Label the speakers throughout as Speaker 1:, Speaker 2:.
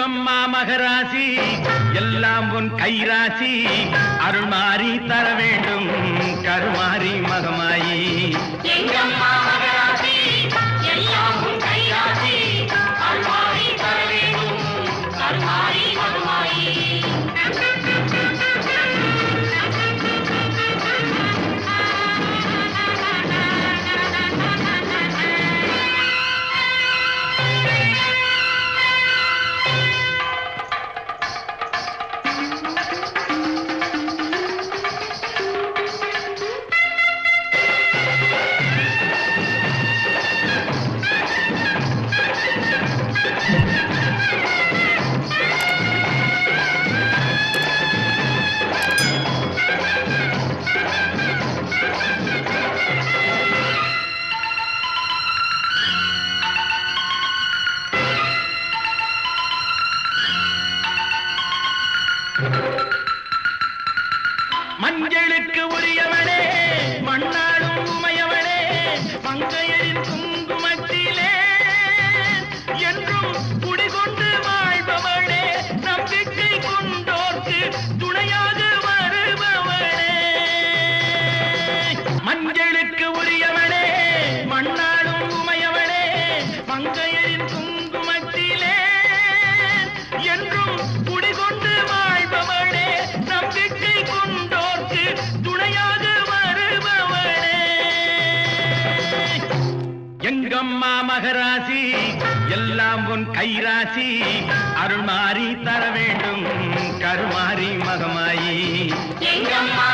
Speaker 1: எங்கம்மா மகராசி எல்லாம் உன் கைராசி. அருள் மாறி தர வேண்டும் கருமாறி மகமாயி. மஞ்சளுக்கு உரியவனே மண்ணாடும் உமையவனே மங்கையரின் குங்குமத்திலே. என்றும் குடிகொண்டு வாழ்பவனே நம்பிக்கை கொண்டோர்க்கு துணையாக வருபவனே. எங்கம்மா மகராசி எல்லாம் உன் கைராசி அருள் மாறி தர வேண்டும் கருமாறி மகமாயி. எங்கம்மா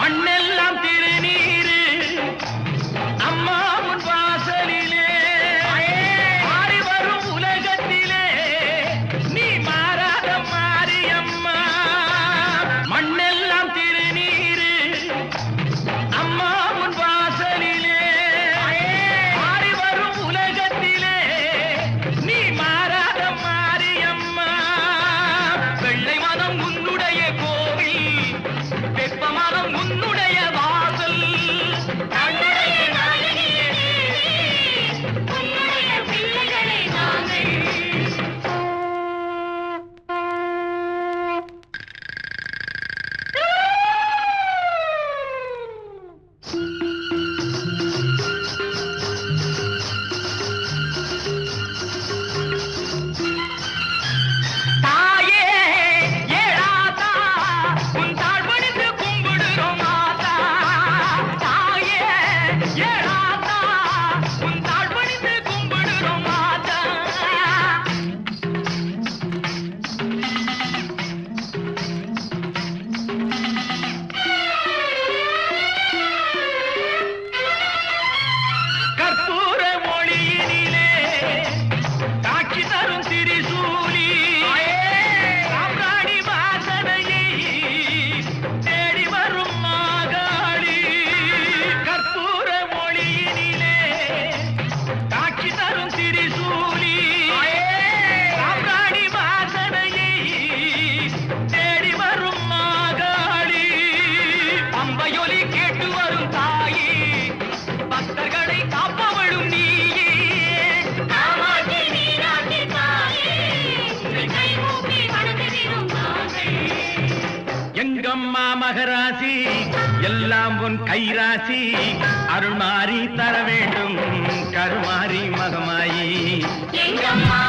Speaker 1: மண்ணெல்லாம் திருநீர் ராசி எல்லாம் உன் கைராசி. அருள்மாறி தர வேண்டும் கருமாறி மகமாயி. எங்கம்மா